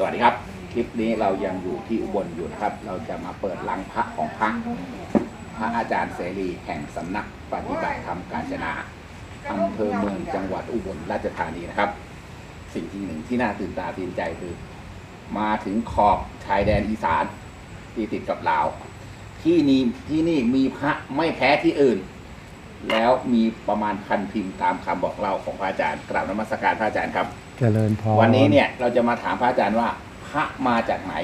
สวัสดีครับ คลิปนี้เรายังอยู่ที่อุบลอยู่นะครับ เราจะมาเปิดลังพระของพระพระอาจารย์เสรีแห่งสำนักปฏิบัติธรรมกาญจนาอำเภอเมืองจังหวัดอุบลราชธานีนะครับ สิ่งที่หนึ่งที่น่าตื่นตาตื่นใจคือ มาถึงขอบชายแดนอีสานที่ติดกับลาว ที่นี่ที่นี่มีพระไม่แพ้ที่อื่น แล้วมีประมาณพันพิมพ์ตามคำบอกเล่าของพระอาจารย์กราบนมัสการพระอาจารย์ครับ เจริญพรวันนี้เนี่ยเราจะมาถามพระอาจารย์ว่าพระมาจากไหน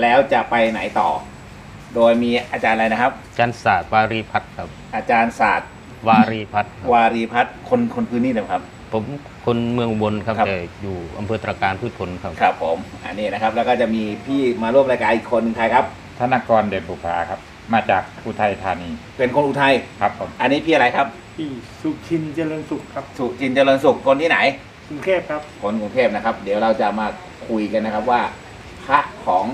แล้วจะไปไหนต่อ โดยมีอาจารย์อะไรนะครับจันศาสตร์วารีพัฒน์ครับ อาจารย์ศาสตร์วารีพัฒน์ครับวารีพัฒน์คนคนพื้นนี่นะครับ ผมคนเมืองอุบลครับครับแต่อยู่อำเภอตรการพืชผลครับครับผมอันนี้นะครับ แล้วก็จะมีพี่มาร่วมรายการอีกคนหนึ่งใครครับธนกรเด่นบุภาครับ มาจากอุทัยธานี เป็นคนอุทัยครับผมอันนี้พี่อะไรครับพี่สุชินเจริญสุขครับ สุจินเจริญสุขคนที่ไหน กรุงเทพครับ คนกรุงเทพนะครับ เดี๋ยวเราจะมาคุยกันนะครับว่าพระของ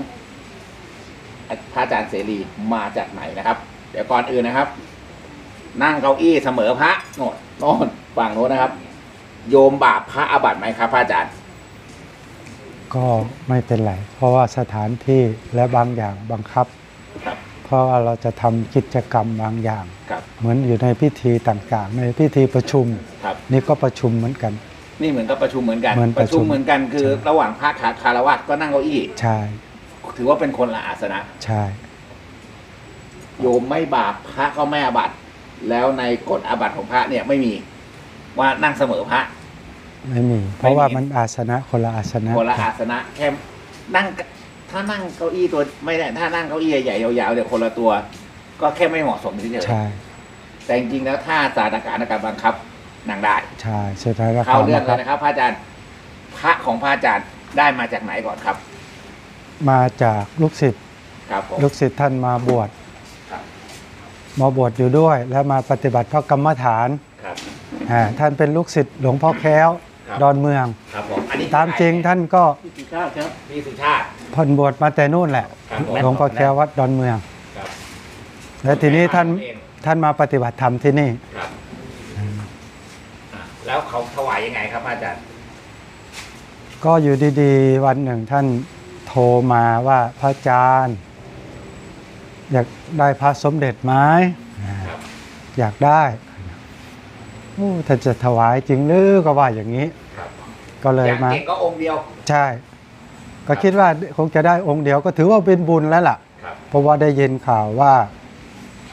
พระอาจารย์เสรีมาจากไหนนะครับ เดี๋ยวก่อนอื่นนะครับ นั่งเก้าอี้เสมอพระโน่นโน่นฝั่งโน้นนะครับ โยมบาปพระอาบัติไหมครับพระอาจารย์ ก็ไม่เป็นไร เพราะว่าสถานที่และบางอย่างบังคับ ครับ เพราะว่าเราจะทำกิจกรรมบางอย่าง ครับ เหมือนอยู่ในพิธีต่างๆ ในพิธีประชุม ครับ นี่ก็ประชุมเหมือนกัน นี่เหมือนกับประชุมเหมือนกันเหมือนประชุมประชุมเหมือนกันคือ ใช่ ระหว่างพระขาคารวะก็นั่งเก้าอี้ ใช่ถือว่าเป็นคนละอาสนะ ใช่โยมไม่บาปพระก็ไม่อาบัติแล้วในกฎอาบัติของพระเนี่ยไม่มีว่านั่งเสมอพระ ไม่มี เพราะว่ามันอาสนะคนละอาสนะ คนละอาสนะแค่นั่งถ้านั่งเก้าอี้ตัวไม่ได้ถ้านั่งเก้าอี้ใหญ่ๆยาวๆเดี๋ยวคนละตัว ก็แค่ไม่เหมาะสมเฉยใช่ๆแต่จริงๆแล้วถ้าสถานการณ์การบังคับ นั่งได้ใช่สุดท้ายแล้วเข้าเรื่องคเลรัยนะครับพระอาจารย์พระของพระอาจารย์ได้มาจากไหนก่อนครับ มาจากลูกศิษย์ครับผมลูกศิษย์ท่านมาบวชครับมาบวชอยู่ด้วยแล้วมาปฏิบัติพระกรรมฐานครับอ่าท่านเป็นลูกศิษย์หลวงพ่อแค้วครับดอนเมืองครับผมอันนี้ตามจริงท่านก็พี่สุชาติครับพี่สุชาติผ่อนบวชมาแต่นู่นแหละครับผมหลวงพ่อแก้ววัดดอนเมืองครับแล้วทีนี้ท่านเองท่านมาปฏิบัติธรรมที่นี่ครับอะ แล้วเขาถวายยังไงครับพระอาจารย์ ก็อยู่ดีๆ วันหนึ่งท่านโทรมาว่าพระอาจารย์ อยากได้พระสมเด็จไหมครับ อยากได้โอ้ท่านจะถวายจริงหรือก็ว่าอย่างนี้ ครับก็เลยอย่างมาเก่งก็องค์เดียว ใช่ ก็คิดว่าคงจะได้องค์เดียวก็ถือว่าเป็นบุญแล้วล่ะ ครับ เพราะว่าได้ยินข่าวว่า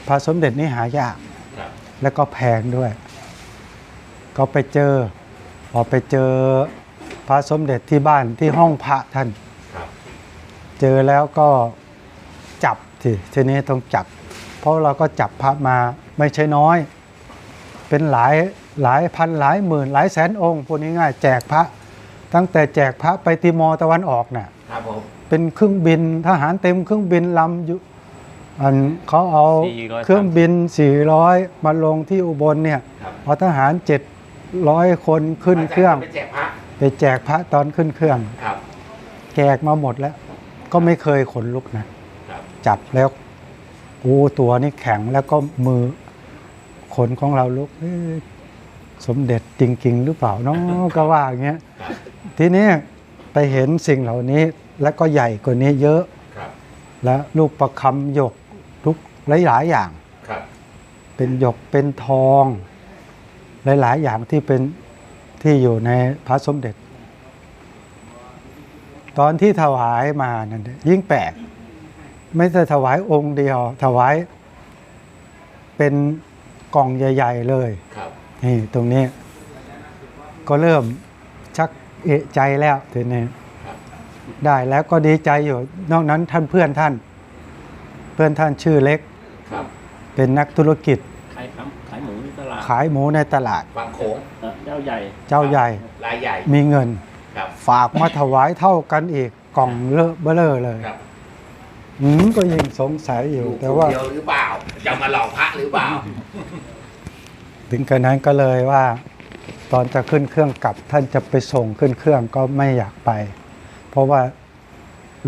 พระสมเด็จนี่หายาก ครับ แล้วก็แพงด้วย ก็ไปเจอพอไปเจอพระสมเด็จที่บ้านที่ห้องพระท่านครับเจอแล้วก็จับทีทีนี้ต้องจับ เพราะเราก็จับพระมาไม่ใช่น้อย เป็นหลายหลายพันหลายหมื่น หลายแสนองค์พูดง่ายๆแจกพระ ตั้งแต่แจกพระไปติมอร์ตะวันออกน่ะครับผมเป็นเครื่องบินทหารเต็มเครื่องบินลำอยู่อันเขาเอา430เครื่องบิน 400 มาลงที่อุบลเนี่ยครับเอาทหาร 700คนขึ้นเครื่องไปแจกพระไปแจกพระตอนขึ้นเครื่อง ครับแจกมาหมดแล้ว ก็ไม่เคยขนลุกนะ ครับจับแล้วโอ้ตัวนี่แข็งแล้วก็มือขนของเราลุกเอ๊ะสมเด็จจริง ๆ หรือเปล่าเนาะก็ว่าอย่างเงี้ยครับทีนี้ไปเห็นสิ่งเหล่านี้แล้วก็ใหญ่กว่านี้เยอะ ครับและรูปประคำหยกทุกหลายๆอย่าง ครับเป็นหยกเป็นทอง หลาย ๆ อย่างที่เป็นที่อยู่ในพระสมเด็จ ตอนที่ถวายมานั่นยิ่งแปลก ไม่ใช่ถวายองค์เดียว ถวายเป็นกล่องใหญ่ ๆ เลยครับนี่ตรงนี้ ก็เริ่มชักเอะใจแล้วทีนี้ครับได้แล้วก็ดีใจอยู่ นอกนั้นท่านเพื่อนท่าน เพื่อนท่านชื่อเล็กครับเป็นนักธุรกิจ ขายหมูในตลาด บางโขงเอ่อเจ้าใหญ่ เจ้าใหญ่รายใหญ่มีเงิน ครับ ฝากมาถวายเท่ากันอีกกล่องเลอะเบ้อเลอเลยครับ อืมก็ยังสงสัยอยู่แต่ว่าเดียวหรือเปล่า จะมาหลอกพระหรือเปล่า ถึงกระนั้นก็เลยว่า ตอนจะขึ้นเครื่องกลับ ท่านจะไปส่งขึ้นเครื่องก็ไม่อยากไป เพราะว่า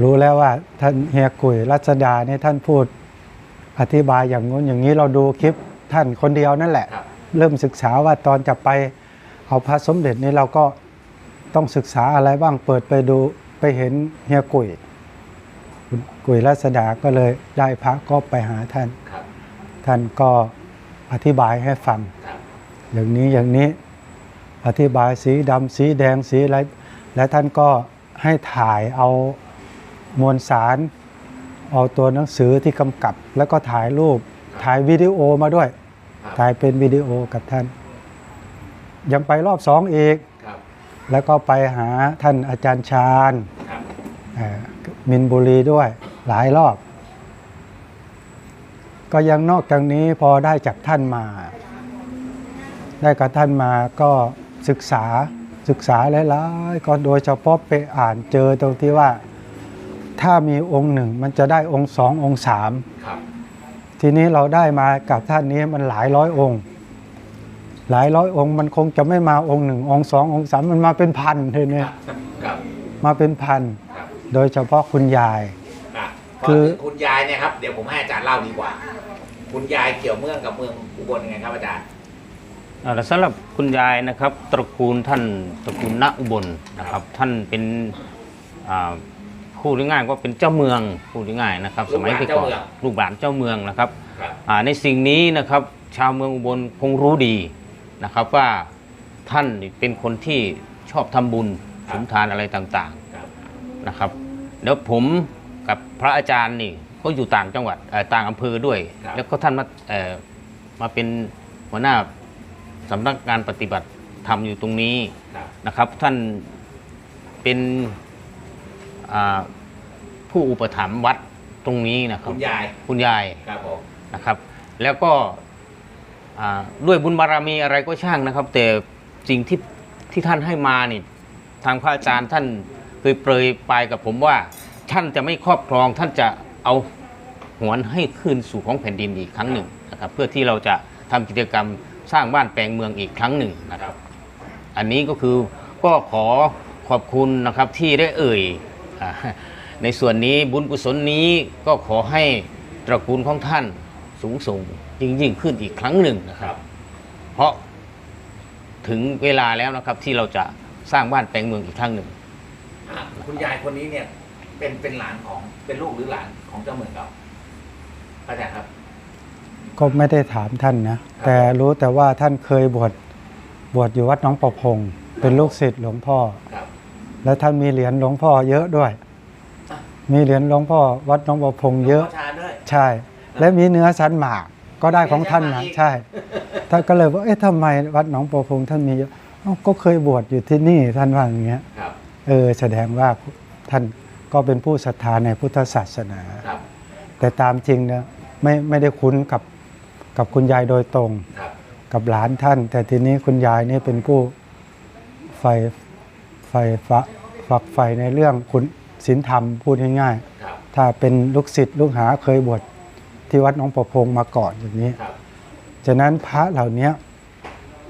รู้แล้วว่าท่านเฮียกุยรัชดาเนี่ยท่านพูดอธิบายอย่างงู้นอย่างนี้เราดูคลิปท่านคนเดียวนั่นแหละ ครับ เริ่มศึกษาว่าตอนจะไปเอาพระสมเด็จนี่เราก็ต้องศึกษาอะไรบ้างเปิดไปดูไปเห็นเฮียกุยคุณกุยรัศดาก็เลยได้พระก็ไปหาท่าน ท่านก็อธิบายให้ฟัง อย่างนี้อย่างนี้อธิบายสีดำสีแดงสีอะไรและท่านก็ให้ถ่ายเอามวลสารเอาตัวหนังสือที่กำกับ แล้วก็ถ่ายรูปถ่ายวิดีโอมาด้วย ถ่ายเป็นวิดีโอกับท่าน ยังไปรอบสองอีก ครับ แล้วก็ไปหาท่านอาจารย์ชาญครับเอ่อมินบุรีด้วยหลายรอบ ก็ยังนอกจากนี้พอได้จากท่านมา ได้กับท่านมาก็ศึกษาศึกษาหลายๆก็โดยเฉพาะไปอ่านเจอตรงที่ว่า ถ้ามีองค์หนึ่งมันจะได้องค์สององค์สามครับ ทีนี้เราได้มากับท่านนี้มันหลายร้อยองค์ หลายร้อยองค์ มันคงจะไม่มาองค์หนึ่งองค์สององค์สามมันมาเป็นพันเลยเนี่ยครับมาเป็นพันครับโดยเฉพาะคุณยายอะคืคืออคุณยายเนี่ยครับเดี๋ยวผมให้อาจารย์เล่าดีกว่า คุณยายเกี่ยวเมืองกับเมืองอุบลยังไงครับอาจารย์อ่าแล้วสำหรับคุณยายนะครับ ตระกูลท่านตระกูลณอุบลนะครับ ท่านเป็นอ่า พูดง่ายๆว่าเป็นเจ้าเมืองพูดง่ายๆนะครับ สมัยก่อนลูกหลานเจ้าเมืองนะครับครับอ่าในสิ่งนี้นะครับชาวเมืองอุบลคงรู้ดีนะครับว่าท่านนี่เป็นคนที่ชอบทำบุญสมทานอะไรต่างครับๆนะครับ แล้วผมกับพระอาจารย์นี่ก็อยู่ต่างจังหวัดเอ่อต่างอำเภอด้วยครับแล้วก็ท่านมาเอ่อมาเป็นหัวหน้าสำนักงานปฏิบัติธรรมอยู่ตรงนี้ครับนะครับ ท่านเป็น อ่าผู้อุปถัมภ์วัดตรงนี้นะครับ คุณยายคุณยายครับผมนะครับ แล้วก็อ่าด้วยบุญบารมีอะไรก็ช่างนะครับ แต่สิ่งที่ที่ท่านให้มานี่ทางพระอาจารย์ท่านเคยเปรยปลายกับผมว่า ท่านจะไม่ครอบครองท่านจะเอาหวนให้คืนสู่ของแผ่นดินอีกครั้งหนึ่งนะครับ เพื่อที่เราจะทำกิจกรรมสร้างบ้านแปลงเมืองอีกครั้งหนึ่งนะครับ อันนี้ก็คือก็ขอขอบคุณนะครับที่ได้เอ่ยอ่า ในส่วนนี้บุญกุศลนี้ก็ขอให้ตระกูลของท่านสูงส่งยิ่งยิ่งขึ้นอีกครั้งหนึ่งนะคครัรับบเพราะถึงเวลาแล้วนะครับที่เราจะสร้างบ้านแปลงเมืองอีกครั้งหนึ่งอะคุณยายคนนี้เนี่ยเป็นเป็นหลานของเป็นลูกหรือหลานของเจ้าเมืองเราอาจารย์ครับ ก็ไม่ได้ถามท่านนะ แต่รู้แต่ว่าท่านเคยบวชบวชอยู่วัดหน้องประพง เป็นลูกศิษย์หลวงพ่อครับ แล้วท่านมีเหรียญหลวงพ่อเยอะด้วยอะมีเหรียญหลวงพ่อวัดหน้องประพงเยอะหลวงพ่ชาด้วยใช่ และมีเนื้อสันหมากก็ได้ของท่านนะใช่ ท่านก็เลยว่าเอ๊ะทำไมวัดหนองประพงท่านมีเยอะเอ้าก็เคยบวชอยู่ที่นี่ท่านว่าอย่างเงี้ยครับเออแสดงว่าท่านก็เป็นผู้ศรัทธาในพุทธศาสนาครับแต่ตามจริงเนี่ยไม่ไม่ได้คุ้นกับกับคุณยายโดยตรงครับกับหลานท่าน แต่ทีนี้คุณยายนี่เป็นผู้ใฝ่ ใฝ่ฝักฝักใฝ่ในเรื่องคุณศีลธรรมพูดง่ายครับๆ ถ้าเป็นลูกศิษย์ลูกหาเคยบวชที่วัดหนองประพงมาก่อนอย่างนี้ ครับฉะนั้นพระเหล่านี้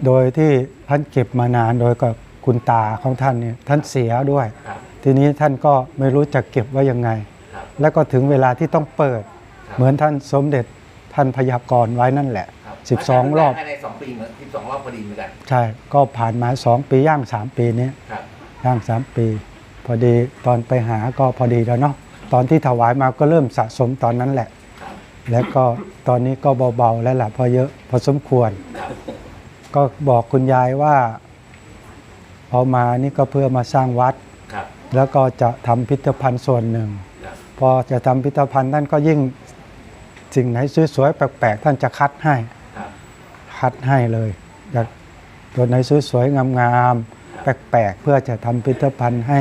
โดยที่ท่านเก็บมานานโดยกับคุณตาของท่านเนี่ยท่านเสียด้วย ครับทีนี้ท่านก็ไม่รู้จะเก็บไว้ยังไง ครับแล้วก็ถึงเวลาที่ต้องเปิดครับเหมือนท่านสมเด็จท่านพยากรณ์ไว้นั่นแหละครับ12 รอบ ภายในสองปีเหมือนสิบสองรอบพอดีเหมือนกันใช่ ก็ผ่านมา 2 ปีย่าง 3 ปีนี้ครับ ย่าง3ปี พอดีตอนไปหาก็พอดีแล้วเนาะตอนที่ถวายมาก็เริ่มสะสมตอนนั้นแหละครับแล้วก็ตอนนี้ก็เบาๆแล้วล่ะพอเยอะพอสมควรครับก็บอกคุณยายว่าเอามานี่ก็เพื่อมาสร้างวัดครับแล้วก็จะทำพิพิธภัณฑ์ส่วนหนึ่งครับพอจะทำพิพิธภัณฑ์ท่านก็ยิ่งสิ่งไหนสวยๆแปลกๆท่านจะคัดให้ครับคัดให้เลยอยากตัวไหนสวยๆงามๆ แปลกๆ เพื่อจะทำพิพิธภัณฑ์ให้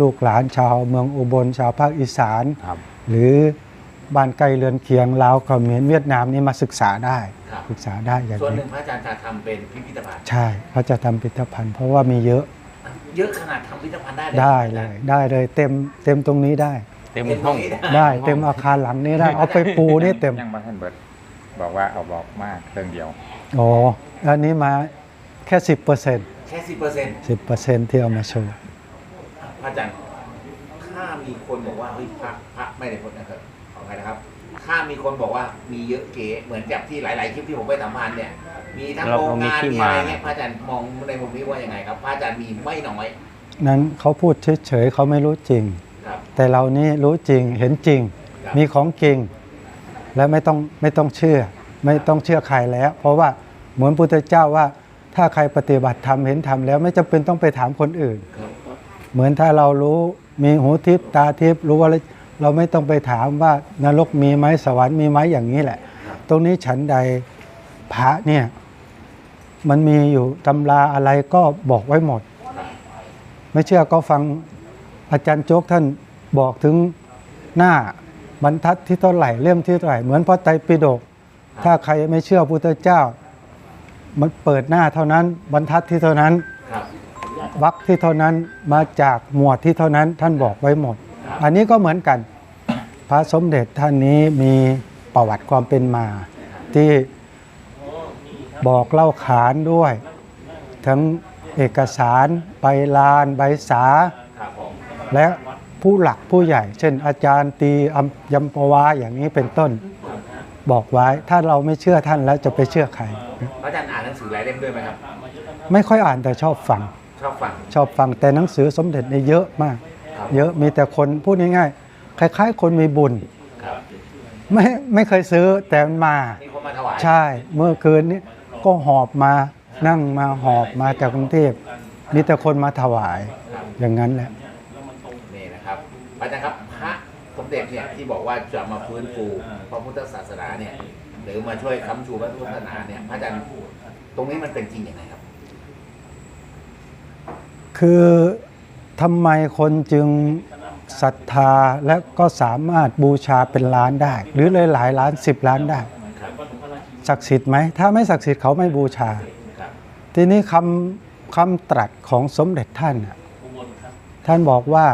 ลูกหลานชาวเมืองอุบลชาวภาคอีสานครับหรือบ้านใกล้เรือนเคียงลาวเขมรเวียดนามนี่มาศึกษาได้ครับศึกษาได้อย่างส่วนหนี้นึ่งพระอาจารย์จะทำเป็นพิพิธภัณฑ์ใช่เขาจะทำพิพิธภัณฑ์เพราะว่ามีเยอะ เยอะขนาดทำพิพิธภัณฑ์ได้เลยได้เลยได้เลยเต็มเต็มตรงนี้ได้ เต็มเต็มตห้รองงนี้ได้ได้เต็มอาคารหลังนี้ได้เอาไปปูนี่เต็มยังมาท่านเบิร์ดบอกว่าเอาบอกมากเรื่องเดียวอ๋ออันนี้มาแค่สิบเปอร์เซ็นต์ แค่สิบเปอร์เซ็นต์สิบเปอร์เซ็นต์ที่เอามาโชว์พระอาจารย์ถ้ามีคนบอกว่าเฮ้ยพระพระไม่ได้พ้นนะครับขออภัยนะครับ ถ้ามีคนบอกว่ามีเยอะเก๋เหมือนกับที่หลาย ๆ คลิปที่ผมไปสัมภาษณ์เนี่ย มีทั้งเราโรงงานเรามีที่มีอะไรมาเงี้ยพระอาจารย์มองในมุมนี้ว่ายังไงครับพระอาจารย์มีไม่น้อย นั้นเขาพูดเฉย ๆเขาไม่รู้จริงครับแต่เรานี่รู้จริงเห็นจริงครับมีของจริง และไม่ต้องไม่ต้องเชื่อ ไม่ต้องเชื่อใครแล้ว เพราะว่าเหมือนพุทธเจ้าว่า ถ้าใครปฏิบัติธรรมเห็นธรรมแล้วไม่จำเป็นต้องไปถามคนอื่น เหมือนถ้าเรารู้มีหูทิพย์ตาทิพย์รู้ว่าเราไม่ต้องไปถามว่านรกมีไหมสวรรค์มีไหมอย่างนี้แหละ ตรงนี้ฉันใดพระเนี่ยมันมีอยู่ตำราอะไรก็บอกไว้หมด ไม่เชื่อก็ฟังอาจารย์โจ๊กท่านบอกถึงหน้าบรรทัดที่เท่าไหร่เล่มที่เท่าไหร่เหมือนพระไตรปิฎกถ้าใครไม่เชื่อพุทธเจ้า มันเปิดหน้าเท่านั้นบรรทัดที่เท่านั้นครับวรรคที่เท่านั้นมาจากหมวดที่เท่านั้นท่านบอกไว้หมด อันนี้ก็เหมือนกัน พระสมเด็จท่านนี้มีประวัติความเป็นมา ที่บอกเล่าขานด้วย ทั้งเอกสารใบลานใบสาครับผมและผู้หลักผู้ใหญ่ เช่นอาจารย์ตีอัมยมปวาอย่างนี้เป็นต้นบอกไว้ถ้าเราไม่เชื่อท่านแล้วจะไปเชื่อใครพระอาจารย์อ่าน หนังสือหลายเล่มด้วยไหมครับ ไม่ค่อยอ่านแต่ชอบฟัง ชอบฟัง ชอบฟังแต่หนังสือสมเด็จเนี่ยเยอะมากครับเยอะมีแต่คนพูดง่ายๆคล้ายๆ คนมีบุญครับไม่ไม่เคยซื้อแต่มันมานี่คนมาถวายใช่เมื่อคืนนี้ก็หอบมานั่งมาหอบมาจากกรุงเทพมีแต่คนมาถวายครับอย่างนั้นแหละนี่นะครับอาจารย์ครับพระสมเด็จเนี่ยที่บอกว่าจะมาฟื้นฟูพระพุทธศาสนาเนี่ยหรือมาช่วยค้ำชูพระพุทธศาสนาเนี่ยพระอาจารย์ ตรงนี้มันเป็นจริงอย่างไรครับ คือทำไมคนจึงศรัทธาและก็สามารถบูชาเป็นล้านได้ หรือเลยหลายล้านสิบล้านได้ศักดิ์สิทธิ์ไหมถ้าไม่ศักดิ์สิทธิ์เขาไม่บูชา ทีนี้คำคำตรัสของสมเด็จท่านน่ะท่านบอกว่า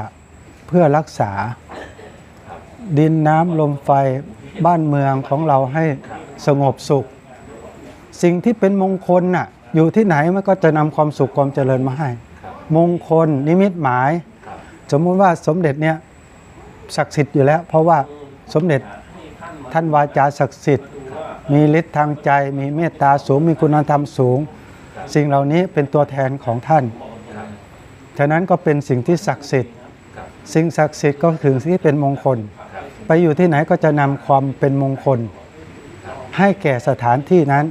เพื่อรักษาดินน้ำลมไฟบ้านเมืองของเราให้สงบสุข สิ่งที่เป็นมงคลน่ะอยู่ที่ไหนมันก็จะนำความสุขความเจริญมาให้ครับมงคลนิมิตหมายครับสมมติว่าสมเด็จเนี่ยศักดิ์สิทธิ์อยู่แล้ว เพราะว่าสมเด็จท่านวาจาศักดิ์สิทธิ์ มีฤทธิ์ทางใจ มีเมตตาสูง มีคุณธรรมสูง สิ่งเหล่านี้เป็นตัวแทนของท่านครับฉะนั้นก็เป็นสิ่งที่ศักดิ์สิทธิ์ครับสิ่งศักดิ์สิทธิ์ก็คือสิ่งที่เป็นมงคลครับไปอยู่ที่ไหนก็จะนำความเป็นมงคล ให้แก่สถานที่นั้น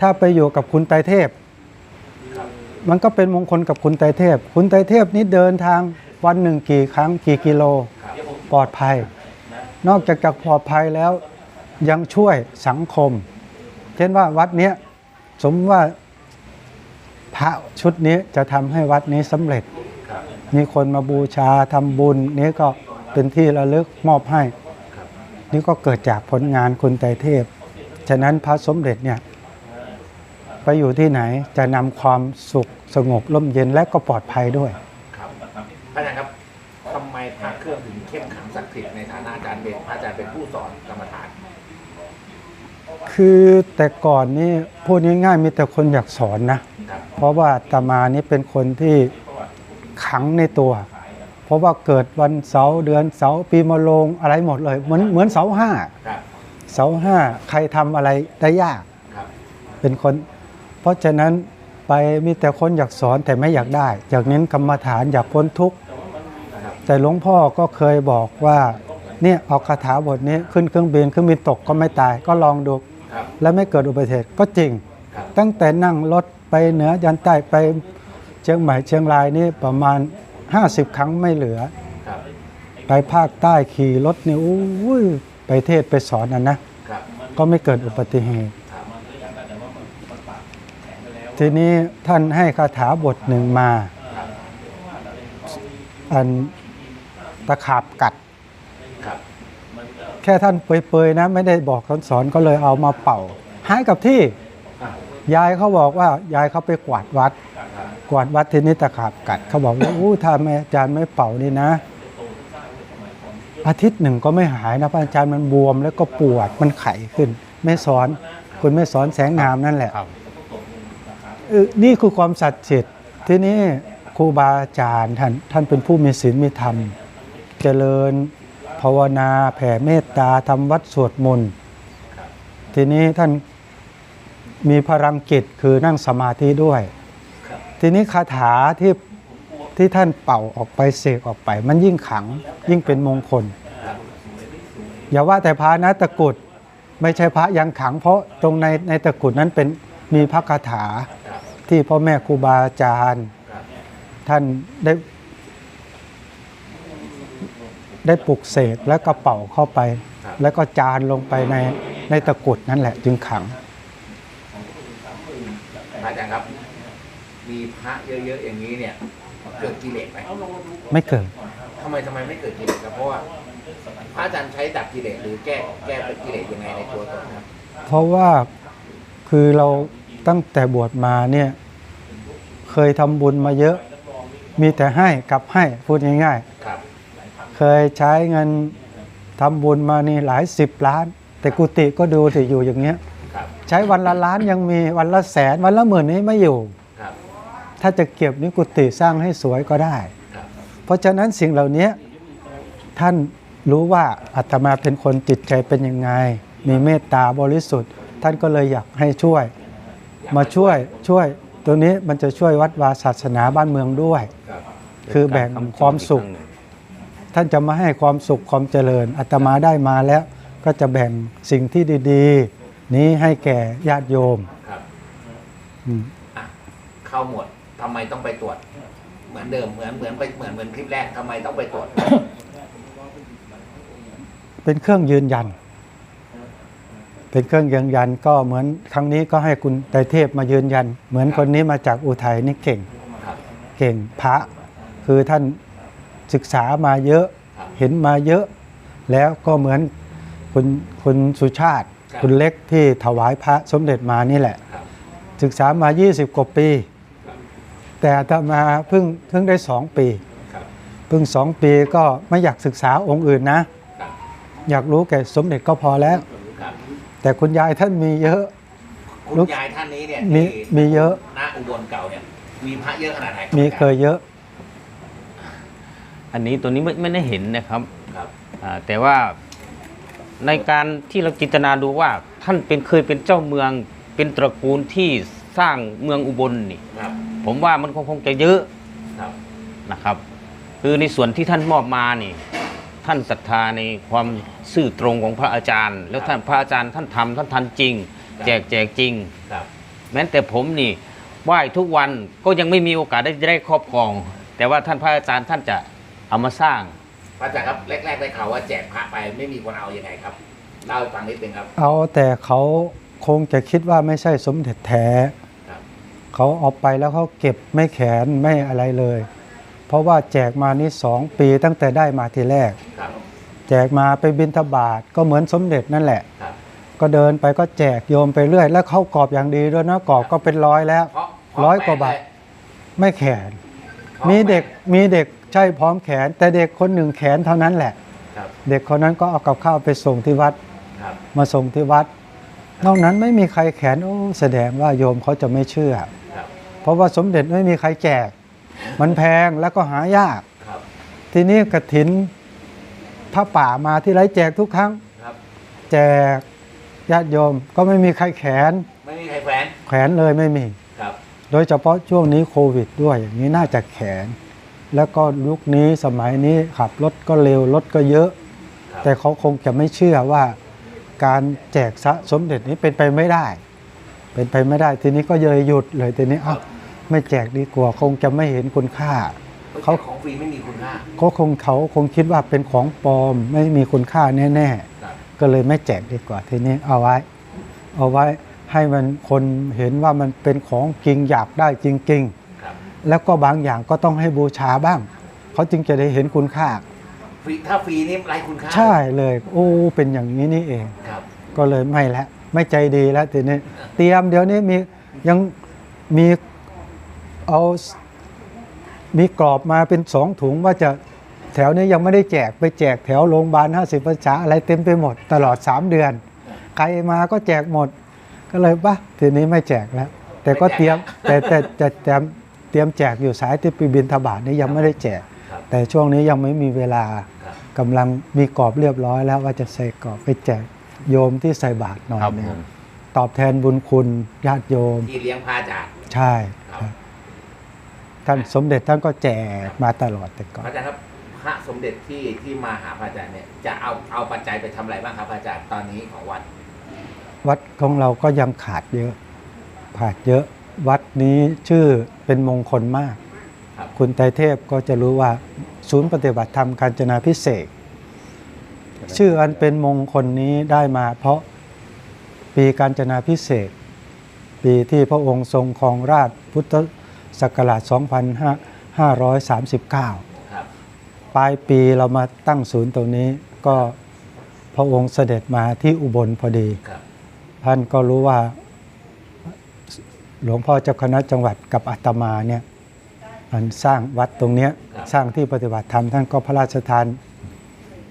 ถ้าไปอยู่กับคุณไตรเทพ มันก็เป็นมงคลกับคุณไตรเทพ คุณไตรเทพนี้เดินทางวันหนึ่งกี่ครั้งกี่กิโลปลอดภัย นอกจากจะปลอดภัยแล้วยังช่วยสังคม เช่นว่าวัดเนี้ยสมมติว่าพระชุดนี้จะทำให้วัดนี้สำเร็จครับมีคนมาบูชาทำบุญนี้ก็เป็นที่ระลึกมอบให้ นี่ก็เกิดจากผลงานคุณไตรเทพ ฉะนั้นพระสมเด็จเนี่ย ไปอยู่ที่ไหนจะนำความสุขสงบร่มเย็นและก็ปลอดภัยด้วย ครับพระอาจารย์ครับทำไมพระเครื่องถึงเข้มขลังศักดิ์สิทธิ์ในฐานะอาจารย์เป็นพระอาจารย์เป็นผู้สอนกรรมฐาน คือแต่ก่อนนี่พูดง่ายๆมีแต่คนอยากสอนนะ ครับ เพราะว่าอาตมานี่เป็นคนที่ขังในตัว เพราะว่าเกิดวันเสาร์เดือนเสาร์ปีมะโรงอะไรหมดเลยเหมือนเหมือนเสาห้าครับ เสาห้าใครทำอะไรได้ยาก ครับ เป็นคนเพ ราะฉะนั้นไปมีแต่คนอยากสอนแต่ไม่อยากได้ อยากเน้นกรรมฐานอยากพ้นทุกข์แต่หลวงพ่อก็เคยบอกว่าเนี่ยเอาคาถาบทนี้ขึ้นเครื่องบินเครื่องบินตกก็ไม่ตายก็ลองดู แล้วไม่เกิดอุบัติเหตุก็จริง ตั้งแต่นั่งรถไปเหนือยันใต้ไปเชียงใหม่เชียงรายนี่ประมาณ 50 ครั้งไม่เหลือ ไปภาคใต้ขี่รถนี่อู้ยไปเทศไปสอนนะนะก็ไม่เกิดอุบัติเหตุ ทีนี้ท่านให้คาถาบทหนึ่งมา อันตะขาบกัดครับแค่ท่านเปรยๆนะ ไม่ได้บอกสอนสอนก็เลยเอามาเป่าหายกับที่อะยายเขาบอกว่ายายเขาไปกวาดวัดครับกวาดวัดทีนี้ตะขาบกัด เขาบอกว่าอู้ถ้าแม่อาจารย์ไม่เป่านี่นะ อาทิตย์หนึ่งก็ไม่หายนะพระอาจารย์มันบวมแล้วก็ปวดมันไข้ขึ้น ไม่สอนคุณไม่สอนแสงงามนั่นแหละครับเออ นี่คือความสัตย์สิทธิ์ทีนี้ครูบาอาจารย์ท่านท่านเป็นผู้มีศีลมีธรรม เจริญภาวนาแผ่เมตตาทำวัดสวดมนต์ทีนี้ท่านมีพลังจิตคือนั่งสมาธิด้วย ทีนี้คาถาที่ที่ท่านเป่าออกไปเสกออกไป มันยิ่งขังยิ่งเป็นมงคล อย่าว่าแต่พระนะตะกุดไม่ใช่พระยังขัง เพราะตรงในในตะกุดนั้นเป็นมีพระคาถา ที่พ่อแม่ครูบาอาจารย์ครับท่านได้ ได้ปลุกเสกแล้วก็เป่าเข้าไปครับแล้วก็จานลงไปในในตะกรุดนั่นแหละจึงขังพระอาจารย์ครับ มีพระเยอะๆอย่างนี้เนี่ย เกิดกิเลสไหมไม่เกิดทำไมทำไมไม่เกิดกิเลสครับเพราะว่าพระอาจารย์ใช้ดับกิเลสหรือแก้แก้เป็นกิเลสยังไงในตัวตนครับ เพราะว่าคือเรา ตั้งแต่บวชมาเนี่ยเคยทำบุญมาเยอะ มีแต่ให้กับให้พูดง่ายครับๆเคยใช้เงินทำบุญมานี่หลายสิบล้าน แต่กุฏิก็ดูสิอยู่อย่างเงี้ยครับใช้วันละล้านยังมีวันละแสนวันละหมื่นนี้ไม่อยู่ครับถ้าจะเก็บนี่กุฏิสร้างให้สวยก็ได้ครับเพราะฉะนั้นสิ่งเหล่านี้ท่านรู้ว่าอาตมาเป็นคนจิตใจเป็นยังไง มีเมตตาบริสุทธิ์ ท่านก็เลยอยากให้ช่วย มาช่วยช่วยตัวนี้มันจะช่วยวัดวาศาสนาบ้านเมืองด้วยครับคือแบ่งความสุข ท่านจะมาให้ความสุขความเจริญอาตมาได้มาแล้ว ก็จะแบ่งสิ่งที่ดี ๆ นี้ให้แก่ญาติโยมครับอืมอะเข้าหมดทำไมต้องไปตรวจ เหมือนเดิมเหมือนเหมือนไปเหมือนเหมือนคลิปแรกทำไมต้องไปตรวจ เป็นเครื่องยืนยัน เป็นเครื่องยืนยันก็เหมือนครั้งนี้ก็ให้คุณไตรเทพมายืนยัน เหมือนคนนี้มาจากอุทัยนี่เก่งครับเก่งพระ คือท่านศึกษามาเยอะครับเห็นมาเยอะ แล้วก็เหมือนคุณคุณสุชาติครับคุณเล็กที่ถวายพระสมเด็จมานี่แหละครับศึกษามา 20 กว่าปีครับแต่อาตมาเพิ่งเพิ่งได้สองปีครับเพิ่งสองปีก็ไม่อยากศึกษาองค์อื่นนะครับอยากรู้แก่สมเด็จก็พอแล้วครับ แต่คุณยายท่านมีเยอะ คุณลูก ยายท่านนี้เนี่ยมีที่มีเยอะณอุบลเก่าเนี่ย มีพระเยอะขนาดไหนรับมีเคยเยอะ อันนี้ตัวนี้ไม่ไม่ได้เห็นนะครับครับอ่าแต่ว่าในการที่เราจินตนาดูว่าท่านเป็นเคยเป็นเจ้าเมือง เป็นตระกูลที่สร้างเมืองอุบลนี่ ครับผมว่ามันคงคงจะเยอะครับนะครับ คือในส่วนที่ท่านมอบมานี่ ท่านศรัทธาในความซื่อตรงของพระอาจารย์ แล้วท่านพระอาจารย์ท่านทำท่านทันจริง แจกแจกจริง ครับ แม้แต่ผมนี่ไหว้ทุกวันก็ยังไม่มีโอกาสได้ได้ครอบครอง แต่ว่าท่านพระอาจารย์ท่านจะเอามาสร้าง พระอาจารย์ครับแรกๆได้ข่าวว่าแจกพระไปไม่มีคนเอายังไงครับเล่าให้ฟังนิดนึงครับ เอาแต่เขาคงจะคิดว่าไม่ใช่สมเด็จแท้ ครับ เขาเอาไปแล้วเขาเก็บไม่แขนไม่อะไรเลย เพราะว่าแจกมานี่สองปีตั้งแต่ได้มาทีแรกครับแจกมาไปบิณฑบาตก็เหมือนสมเด็จนั่นแหละครับก็เดินไปก็แจกโยมไปเรื่อย แล้วเข้ากรอบอย่างดีด้วยนะกรอบก็เป็นร้อยแล้วเพราะเพะร้อยกว่าบาทแปลกไม่แขนเลยมีเด็กมีเด็กใช่พร้อมแขน แต่เด็กคนหนึ่งแขนเท่านั้นแหละครับเด็กคนนั้นก็เอากับข้าวไปส่งที่วัดครับมาส่งที่วัด นอกนั้นไม่มีใครแขนโอ้แสดงว่าโยมเขาจะไม่เชื่อครับเพราะว่าสมเด็จไม่มีใครแจก มันแพงแล้วก็หายาก ครับ ทีนี้กระถินพระป่ามาที่ไรแจกทุกครั้ง ครับ แจกญาติโยมก็ไม่มีใครแขน ไม่มีใครแขวนแขวนเลยไม่มี ครับ โดยเฉพาะช่วงนี้โควิดด้วยอย่างนี้น่าจะแขน แล้วก็ยุคนี้สมัยนี้ขับรถก็เร็วรถก็เยอะ ครับ แต่เขาคงจะไม่เชื่อว่าการแจกสะสมเด็จนี้เป็นไปไม่ได้ เป็นไปไม่ได้ทีนี้ก็เลยหยุดเลยทีนี้อ้าว ไม่แจกดีกว่าคงจะไม่เห็นคุณค่าเขาเขาของฟรีไม่มีคุณค่าเขาคงเขาคงคิดว่าเป็นของปลอมไม่มีคุณค่าแน่ครับๆก็เลยไม่แจกดีกว่าทีนี้เอาไว้ เอาไว้ให้มันคนเห็นว่ามันเป็นของจริงอยากได้จริงๆครับแล้วก็บางอย่างก็ต้องให้บูชาบ้าง เขาจึงจะได้เห็นคุณค่าฟรีถ้าฟรีนี่ไร้คุณค่า ใช่เลย โอ้เป็นอย่างนี้นี่เองครับก็เลยไม่แล้วไม่ใจดีแล้วทีนี้เตรียมเดี๋ยวนี้มียังมี เอามีกรอบมาเป็นสองถุงว่าจะแถวนี้ยังไม่ได้แจกไปแจกแถวโรงพยาบาล 50ประชาอะไรเต็มไปหมดตลอด 3 เดือน ใครมาก็แจกหมด ก็เลยปะทีนี้ไม่แจกแล้ว แต่ก็เตรียมแต่แต่แต่แต่เตรียมแจกอยู่สายที่ไปบินทบาทนี่ยังไม่ได้แจกครับแต่ช่วงนี้ยังไม่มีเวลาครับกำลังมีกรอบเรียบร้อยแล้วว่าจะใส่กรอบไปแจกโยมที่ใส่บาตรหน่อยครับหนึงผมตอบแทนบุญคุณญาติโยมที่เลี้ยงพระอาจารย์ใช่ครับครับ ท่านสมเด็จท่านก็แจกมาตลอดแต่ก่อพนระอาจารย์ครับพระสมเด็จที่ที่มาหาพระอาจารย์เนี่ยจะเอาเอาปัจจัยไปทำอะไรบ้างครับพระอาจารย์ตอนนี้ของวัดวัดของเราก็ยังขาดเยอะ ขาดเยอะ วัดนี้ชื่อเป็นมงคลมาก ครับคุณไตรเทพก็จะรู้ว่าศูนย์ปฏิบัติธรรมการจนาพิเศษกชื่ออันเป็นมงคลนี้ได้มา เพราะปีการจนาพิเศษกปีที่พระองค์ทรงครองราชย์พุทธ ศักราช 2539ครับปลายปีเรามาตั้งศูนย์ตรงนี้ก็พระองค์เสด็จมาที่อุบลพอดีครับท่านก็รู้ว่าหลวงพ่อเจ้าคณะจังหวัดกับอาตมาเนี่ยมันสร้างวัดตรงเนี้ยสร้างที่ปฏิบัติธรรมท่านก็พระราชทาน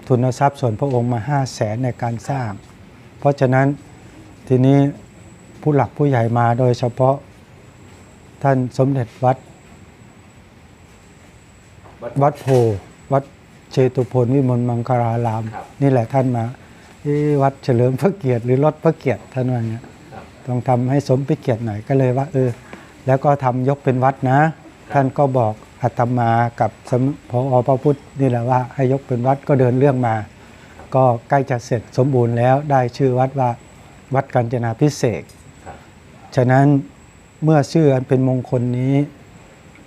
ทุนทรัพย์ส่วนพระองค์มาห้าแสนในการสร้าง เพราะฉะนั้นทีนี้ผู้หลักผู้ใหญ่มาโดยเฉพาะ ท่านสมเด็จวัด วัดวัดโพวัดเชตุพนวิมลมังคลารามครับนี่แหละท่านมาเอ๊ะวัดเฉลิมพระเกียรติหรือลดพระเกียรติท่านว่าอย่างเงี้ยครับต้องทำให้สมพระเกียรติหน่อยก็เลยว่าเออแล้วก็ทำยกเป็นวัดนะ ท่านก็บอกอาตมากับสมพอพระพุทธนี่แหละว่าให้ยกเป็นวัดก็เดินเรื่องมา ก็ใกล้จะเสร็จสมบูรณ์แล้วได้ชื่อวัดว่าวัดกัญจนาพิเศษกครับฉะนั้น เมื่อชื่ออันเป็นมงคลนี้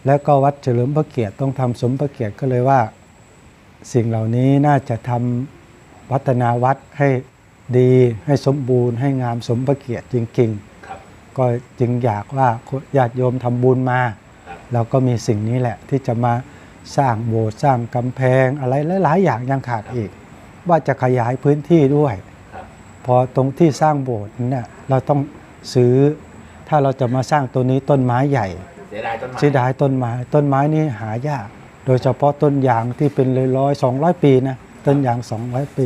แล้วก็วัดเฉลิมพระเกียรติต้องทำสมพระเกียรติก็เลยว่า สิ่งเหล่านี้น่าจะทำพัฒนาวัดให้ดีให้สมบูรณ์ให้งามสมพระเกียรติจริงครับๆก็จึงอยากว่าญาติโยมทำบุญมาครับเราก็มีสิ่งนี้แหละที่จะมาสร้างโบสถ์สร้างกำแพงอะไรหลาย ๆ อย่างยังขาดอีก ว่าจะขยายพื้นที่ด้วยครับพอตรงที่สร้างโบสถ์เนี่ยเราต้องซื้อ ถ้าเราจะมาสร้างตัวนี้ต้นไม้ใหญ่เสียดายต้นไม้เสียดายต้นไม้ ต้นไม้นี่หายาก โดยเฉพาะต้นยางที่เป็นเลยร้อยสองร้อยปีนะต้นยางสองร้อยปี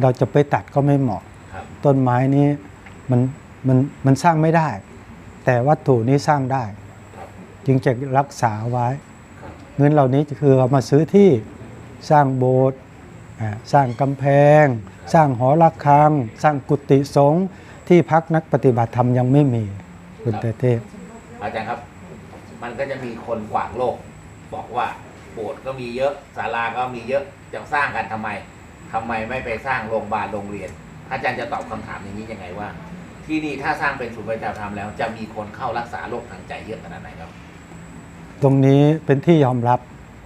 เราจะไปตัดก็ไม่เหมาะครับต้นไม้นี้มันมันมันสร้างไม่ได้ แต่วัตถุนี้สร้างได้ครับจึงจะรักษาไว้ครับเงินเหล่านี้คือเอามาซื้อที่สร้างโบสถ์อ่าสร้างกำแพง สร้างหอระฆัง สร้างกุฏิสงฆ์ที่พักนักปฏิบัติธรรมยังไม่มี คุณเตเทพ อาจารย์ครับ มันก็จะมีคนกวากโลก บอกว่าโบสถ์ก็มีเยอะศาลาก็มีเยอะจะสร้างกันทำไมทำไมไม่ไปสร้างโรงพยาบาลโรงเรียน อาจารย์จะตอบคำถามอย่างนี้ยังไงว่า ที่นี่ถ้าสร้างเป็นศูนย์ประชาธรรมแล้ว จะมีคนเข้ารักษาโรคทางใจเยอะขนาดไหนครับ ตรงนี้เป็นที่ยอมรับ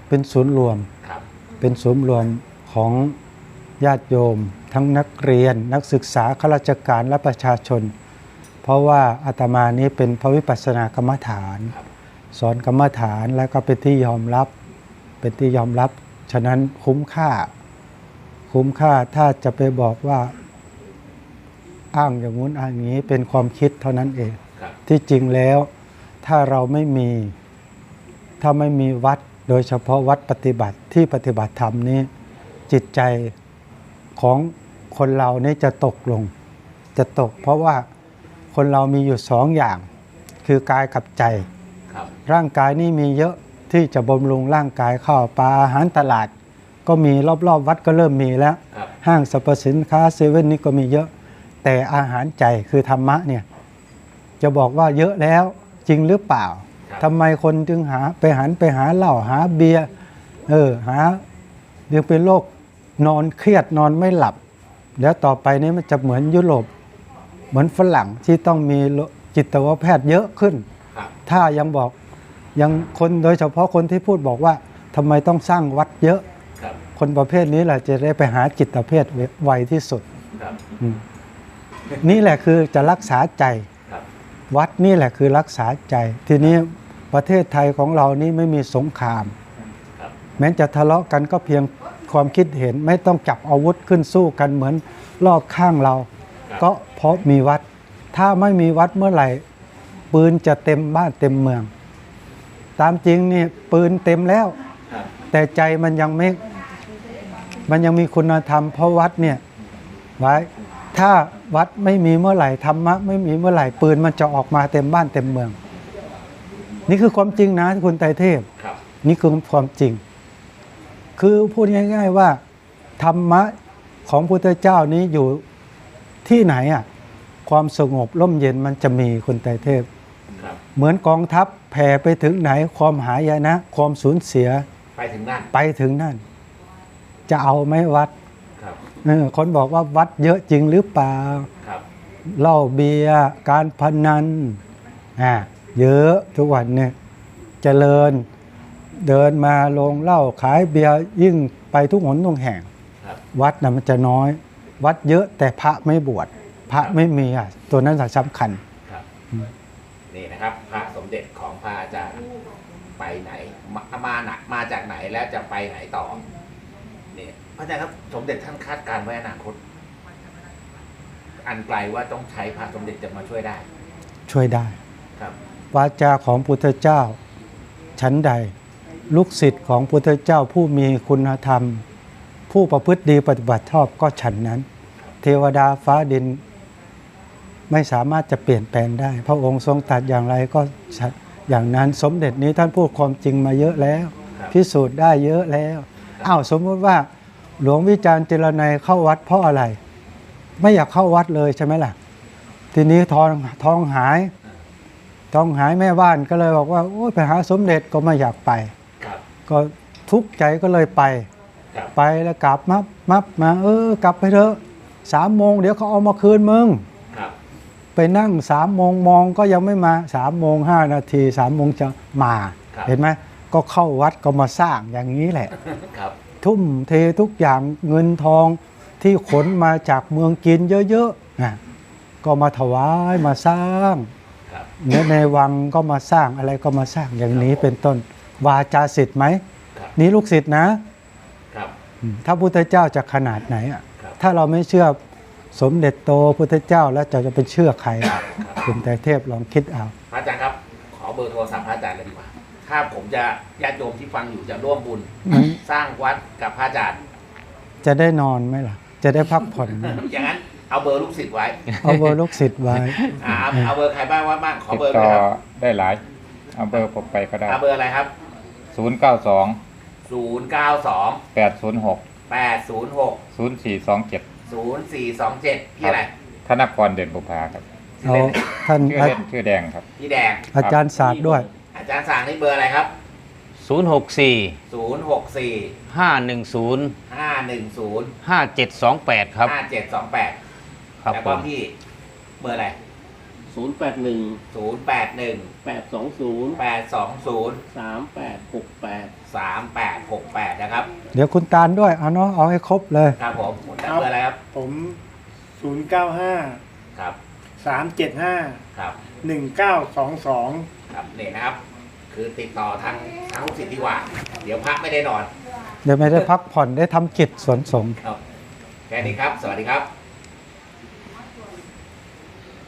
เป็นศูนย์รวมครับ เป็นศูนย์รวมของญาติโยม ทั้งนักเรียน นักศึกษาข้าราชการและประชาชน เพราะว่าอาตมานี้เป็นพระวิปัสสนากรรมฐานครับสอนกรรมฐานแล้วก็เป็นที่ยอมรับ เป็นที่ยอมรับ ฉะนั้นคุ้มค่า คุ้มค่าถ้าจะไปบอกว่าอ้างอย่างงู้นอ้างอย่างนี้เป็นความคิดเท่านั้นเองครับที่จริงแล้วถ้าเราไม่มี ถ้าไม่มีวัดโดยเฉพาะวัดปฏิบัติที่ปฏิบัติธรรมนี้ จิตใจของคนเรานี่จะตกลง จะตกเพราะว่า คนเรามีอยู่สองอย่าง คือกายกับใจครับร่างกายนี่มีเยอะที่จะบำรุงร่างกายข้าวปลาอาหารตลาด ก็มีรอบๆ วัดก็เริ่มมีแล้วครับห้างสรรพสินค้าเซเว่นนี่ก็มีเยอะ แต่อาหารใจคือธรรมะเนี่ยจะบอกว่าเยอะแล้วจริงหรือเปล่าครับทำไมคนจึงหาไปหันไปหาเหล้าหาเบียร์เออหาเดี๋ยวเป็นโรคนอนเครียดนอนไม่หลับ แล้วต่อไปนี้มันจะเหมือนยุโรป เหมือนฝรั่งที่ต้องมีจิตวแพทย์เยอะขึ้นครับถ้ายังบอกยังคนโดยเฉพาะคนที่พูดบอกว่าทำไมต้องสร้างวัดเยอะครับคนประเภทนี้แหละจะได้ไปหาจิตเภทไวที่สุดครับอืมนี่แหละคือจะรักษาใจครับวัดนี่แหละคือรักษาใจ ทีนี้ประเทศไทยของเรานี่ไม่มีสงครามครับแม้จะทะเลาะกันก็เพียงความคิดเห็นไม่ต้องจับอาวุธขึ้นสู้กันเหมือนรอบข้างเรา ก็เพราะมีวัด ถ้าไม่มีวัดเมื่อไหร่ ปืนจะเต็มบ้านเต็มเมือง ตามจริงนี่ปืนเต็มแล้ว ครับ แต่ใจมันยังไม่ มันยังมีคุณธรรม เพราะวัดเนี่ยไว้ถ้าวัดไม่มีเมื่อไหร่ธรรมะไม่มีเมื่อไหร่ปืนมันจะออกมาเต็มบ้านเต็มเมือง นี่คือความจริงนะคุณไตรเทพ ครับ นี่คือความจริง คือพูดง่าย ๆว่า ธรรมะของพุทธเจ้านี้อยู่ ที่ไหนอะความสงบร่มเย็นมันจะมีคุณไตรเทพครับเหมือนกองทัพแผ่ไปถึงไหนความหายนะ ความสูญเสียไปถึงนั่นไปถึงนั่น จะเอาไหมวัดครับเออคนบอกว่าวัดเยอะจริงหรือเปล่าครับเหล้าเบียร์การพนันอ่าเยอะทุกวันเนี่ยเจริญเดินมาลงเหล้าขายเบียร์ยิ่งไปทุกหนทุกแห่งครับวัดนะมันจะน้อย วัดเยอะแต่พระไม่บวชพระไม่มีอะตัวนั้นสำคัญครับนี่นะครับ พระสมเด็จของพระอาจารย์ไปไหนมามาหนักมาจากไหนแล้วจะไปไหนต่อนี่พระอาจารย์ครับสมเด็จท่านคาดการณ์ไว้อนาคต อันไกลว่าต้องใช้พระสมเด็จจะมาช่วยได้ ช่วยได้ครับวาจาของพุทธเจ้าชั้นใด ลูกศิษย์ของพุทธเจ้าผู้มีคุณธรรม ผู้ประพฤติดีปฏิบัติชอบก็ฉันนั้น เทวดาฟ้าดินไม่สามารถจะเปลี่ยนแปลงได้ พระองค์ทรงตรัดอย่างไรก็ฉันอย่างนั้นสมเด็จนี้ท่านพูดความจริงมาเยอะแล้วครับพิสูจน์ได้เยอะแล้วอ้าวสมมุติว่า หลวงวิจารณ์เจรไนยเข้าวัดเพราะอะไร ไม่อยากเข้าวัดเลยใช่ไหมล่ะ ทีนี้ทองทองหายทองหายแม่บ้านก็เลยบอกว่าโอ้ยไปหาสมเด็จก็ไม่อยากไปครับก็ทุกข์ใจก็เลยไปครับ ไปแล้วกลับมับมับมาเออกลับไปเถอะสามโมงเดี๋ยวเขาเอามาคืนมึงครับไปนั่งสามโมงมองก็ยังไม่มาสามโมงห้านาทีสามโมงจะมาครับเห็นไหมก็เข้าวัดก็มาสร้างอย่างนี้แหละครับทุ่มเททุกอย่างเงินทองที่ขนมาจากเมืองกินเยอะๆนะก็มาถวายมาสร้างครับในในวังก็มาสร้างอะไรก็มาสร้างอย่างนี้เป็นต้นวาจาศิษย์ไหมครับนี่ลูกศิษย์นะครับอืม ถ้าพุทธเจ้าจะขนาดไหนอะครับถ้าเราไม่เชื่อสมเด็จโตพุทธเจ้าแล้วจะจะไปเชื่อใครครับคุณแต่เทพลองคิดเอาพระอาจารย์ครับ ขอเบอร์โทรศัพท์พระอาจารย์เลยดีกว่า ถ้าผมจะญาติโยมที่ฟังอยู่จะร่วมบุญอืมสร้างวัดกับพระอาจารย์ จะได้นอนไหมล่ะ จะได้พักผ่อนไหมอย่างนั้นเอาเบอร์ลูกศิษย์ไว้ เอาเบอร์ลูกศิษย์ไว้อ่าเอาเอาเบอร์ใครบ้างว่าบ้างขอติดเบอร์ต่ด้อวยครับได้หลายเอาเบอร์ผมไปก็ได้เอาเบอร์อะไรครับศูนย์เก้าสอง 0 9 2แปดศูนย์หก8 0 6ศูนย์สี่สองเจ็ด0 4 2 7พี่อะไรธนกรเด่นบุภาครับเอาท่านชื่อเล่นชื่อแดงครับ พี่แดง อาจารย์ศาสตร์ด้วย อาจารย์สั่งนี่เบอร์อะไรครับ064 0 6 4 510 5 1 0 5728ครับ5 7 2 8ครับแล้วผก็มพี่เบอร์อะไรศูนย์แปดหนึ่ง0 8 1แปดสองศูนย์8 2 0สามแปดหกแปด 3 8 6 8 นะครับ เดี๋ยวคุณตาลด้วยเอาเนาะเอาให้ครบเลย ครับผมคุณตั้งเบอร์อะไรครับ ผม 095 ครับ 375 ครับ 1922 ครับนี่นะครับ คือติดต่อทางทางลูกศิษย์ดีกว่า เดี๋ยวพระไม่ได้นอน เดี๋ยวไม่ได้พักผ่อนได้ทำกิจสวนสงฆ์ ครับ แค่นี้ครับ สวัสดีครับ